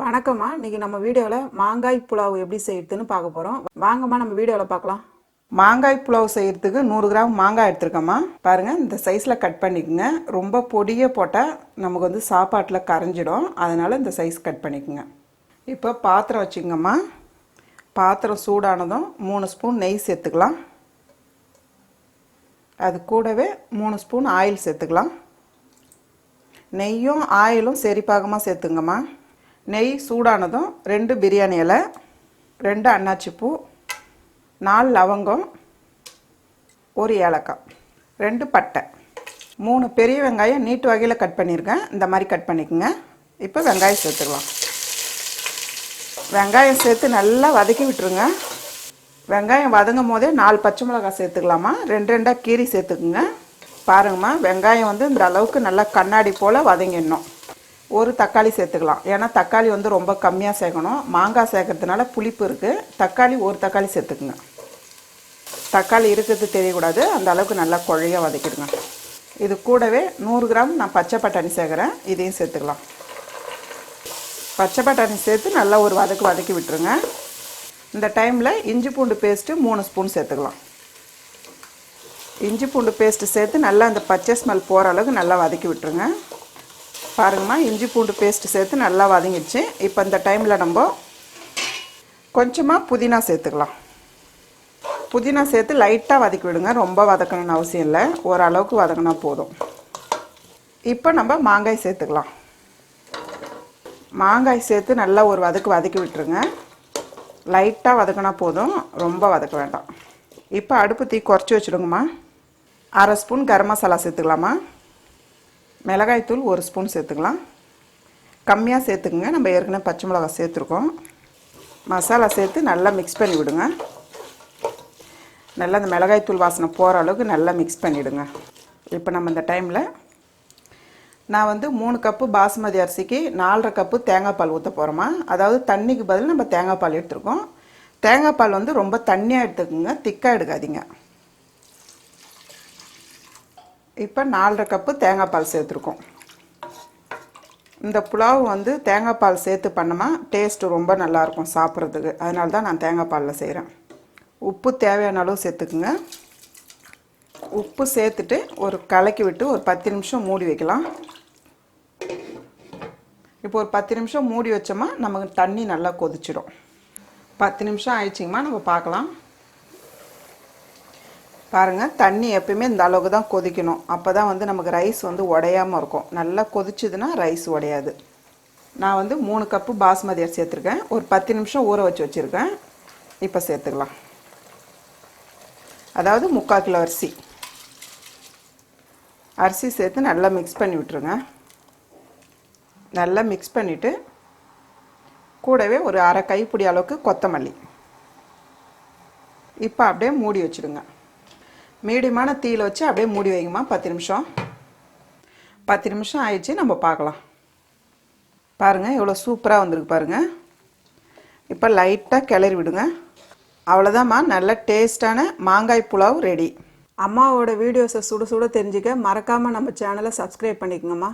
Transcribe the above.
வணக்கம்மா. இன்னைக்கு நம்ம வீடியோவில் மாங்காய் புலாவ் எப்படி செய்யறதுன்னு பார்க்க போகிறோம் வாங்கம்மா நம்ம வீடியோவில் பார்க்கலாம். மாங்காய் புலாவ் செய்கிறதுக்கு நூறு கிராம் மாங்காய் எடுத்துருக்கோம்மா. பாருங்கள் இந்த சைஸில் கட் பண்ணிக்கோங்க. ரொம்ப பொடியை போட்டால் நமக்கு வந்து சாப்பாட்டில் கரைஞ்சிடும். அதனால் இந்த சைஸ் கட் பண்ணிக்கோங்க. இப்போ பாத்திரம் வச்சுக்கோங்கம்மா. பாத்திரம் சூடானதும் மூணு ஸ்பூன் நெய் சேர்த்துக்கலாம். அது கூடவே மூணு ஸ்பூன் ஆயில் சேர்த்துக்கலாம். நெய்யும் ஆயிலும் சரி பாகமாக சேர்த்துங்கம்மா நெய் சூடானதும் ரெண்டு பிரியாணி இலை ரெண்டு அன்னாச்சிப்பூ நாலு லவங்கம் ஒரு ஏலக்காய் ரெண்டு பட்டை. மூணு பெரிய வெங்காயம் நீட்டு வகையில் கட் பண்ணியிருக்கேன். இந்த மாதிரி கட் பண்ணிக்கோங்க. இப்போ வெங்காயம் சேர்த்துக்கலாம் வெங்காயம் சேர்த்து நல்லா வதக்கி விட்டுருங்க. வெங்காயம் வதங்கும் போதே நாலு பச்சை மிளகாய் சேர்த்துக்கலாமா? ரெண்டு ரெண்டாக கீரி சேர்த்துக்குங்க. பாருங்கம்மா வெங்காயம் வந்து இந்த அளவுக்கு நல்லா கண்ணாடி போல் வதங்கிடணும். ஒரு தக்காளி சேர்த்துக்கலாம். ஏன்னா தக்காளி வந்து ரொம்ப கம்மியாக சேர்க்கணும் மாங்காய் சேர்க்கறதுனால புளிப்பு இருக்குது தக்காளி ஒரு தக்காளி சேர்த்துக்குங்க. தக்காளி இருக்கிறது தெரியக்கூடாது. அந்த அளவுக்கு நல்லா குழைய வதக்கிடுங்க. இது கூடவே நூறு கிராம் நான் பச்சை பட்டாணி சேர்க்குறேன் இதையும் சேர்த்துக்கலாம். பச்சை பட்டாணி சேர்த்து நல்லா ஒரு வதக்கு வதக்கி விட்டுருங்க. இந்த டைமில் இஞ்சி பூண்டு பேஸ்ட்டு மூணு ஸ்பூன் சேர்த்துக்கலாம். இஞ்சி பூண்டு பேஸ்ட்டு சேர்த்து நல்லா அந்த பச்சை ஸ்மெல் போகிற அளவுக்கு நல்லா வதக்கி விட்டுருங்க. பாருங்கம்மா இஞ்சி பூண்டு பேஸ்ட்டு சேர்த்து நல்லா வதங்கிடுச்சு. இப்போ இந்த டைமில் நம்ம கொஞ்சமாக புதினா சேர்த்துக்கலாம். புதினா சேர்த்து லைட்டாக வதக்கி விடுங்க. ரொம்ப வதக்கணும்னு அவசியம் இல்லை. ஓரளவுக்கு வதக்கினா போதும். இப்போ நம்ம மாங்காய் சேர்த்துக்கலாம். மாங்காய் சேர்த்து நல்லா ஒரு வதக்கு வதக்கி விட்டுருங்க. லைட்டாக வதக்கினா போதும். ரொம்ப வதக்க வேண்டாம். இப்போ அடுப்பு தீ குறைச்சி வச்சுடுங்கம்மா. அரை ஸ்பூன் கரம் மசாலா சேர்த்துக்கலாமா? மிளகாய்த்தூள் ஒரு ஸ்பூன் சேர்த்துக்கலாம். கம்மியாக சேர்த்துக்குங்க. நம்ம ஏற்கனவே பச்சை மிளகாய் சேர்த்துருக்கோம். மசாலா சேர்த்து நல்லா மிக்ஸ் பண்ணி விடுங்க. நல்லா அந்த மிளகாய்த்தூள் வாசனை போகிற அளவுக்கு நல்லா மிக்ஸ் பண்ணிவிடுங்க இப்போ நம்ம இந்த டைமில் நான் வந்து மூணு கப்பு பாசுமதி அரிசிக்கு நாலரை கப்பு தேங்காய் பால் ஊற்ற போகிறோமா அதாவது தண்ணிக்கு பதில் நம்ம தேங்காய் பால் எடுத்துருக்கோம். தேங்காய் பால் வந்து ரொம்ப தண்ணியாக எடுத்துக்கோங்க. திக்காக எடுக்காதீங்க. இப்போ நாலரை கப்பு தேங்காய் பால் சேர்த்துருக்கோம். இந்த புலாவ் வந்து தேங்காய் பால் சேர்த்து பண்ணோமா டேஸ்ட்டு ரொம்ப நல்லாயிருக்கும் சாப்பிட்றதுக்கு. அதனால தான் நான் தேங்காய் பாலில் செய்கிறேன் உப்பு தேவையான அளவு சேர்த்துக்குங்க. உப்பு சேர்த்துட்டு ஒரு கலக்கி விட்டு ஒரு பத்து நிமிஷம் மூடி வைக்கலாம். இப்போ ஒரு பத்து நிமிஷம் மூடி வச்சோமா நமக்கு தண்ணி நல்லா கொதிச்சிடும். பத்து நிமிஷம் ஆயிடுச்சிங்கம்மா நம்ம பார்க்கலாம். பாருங்கள் தண்ணி எப்பயுமே இந்த அளவுக்கு தான் கொதிக்கணும். அப்போ தான் வந்து நமக்கு ரைஸ் வந்து உடையாமல் இருக்கும். நல்லா கொதிச்சுதுன்னா ரைஸ் உடையாது. நான் வந்து மூணு கப்பு பாஸ்மதி அரிசி சேர்த்துருக்கேன் ஒரு பத்து நிமிஷம் ஊற வச்சு வச்சுருக்கேன். இப்போ சேர்த்துக்கலாம். அதாவது முக்கால் கிலோ அரிசி. அரிசி சேர்த்து நல்லா மிக்ஸ் பண்ணி விட்டுருங்க. நல்லா மிக்ஸ் பண்ணிவிட்டு கூடவே ஒரு அரை கைப்பிடி அளவுக்கு கொத்தமல்லி. இப்போ அப்படியே மூடி வச்சுடுங்க. மீடியமான தீயில் வச்சு அப்படியே மூடி வைங்கம்மா. பத்து நிமிஷம். பத்து நிமிஷம் ஆயிடுச்சு. நம்ம பார்க்கலாம். பாருங்கள் எவ்வளோ சூப்பராக வந்திருக்கு பாருங்கள் இப்போ லைட்டாக கிளறி விடுங்க. அவ்வளோதாம்மா நல்ல டேஸ்டான மாங்காய் புலாவ் ரெடி. அம்மாவோட வீடியோஸை சுட சுட தெரிஞ்சுக்க மறக்காமல் நம்ம சேனலை சப்ஸ்கிரைப் பண்ணிக்கோங்கம்மா.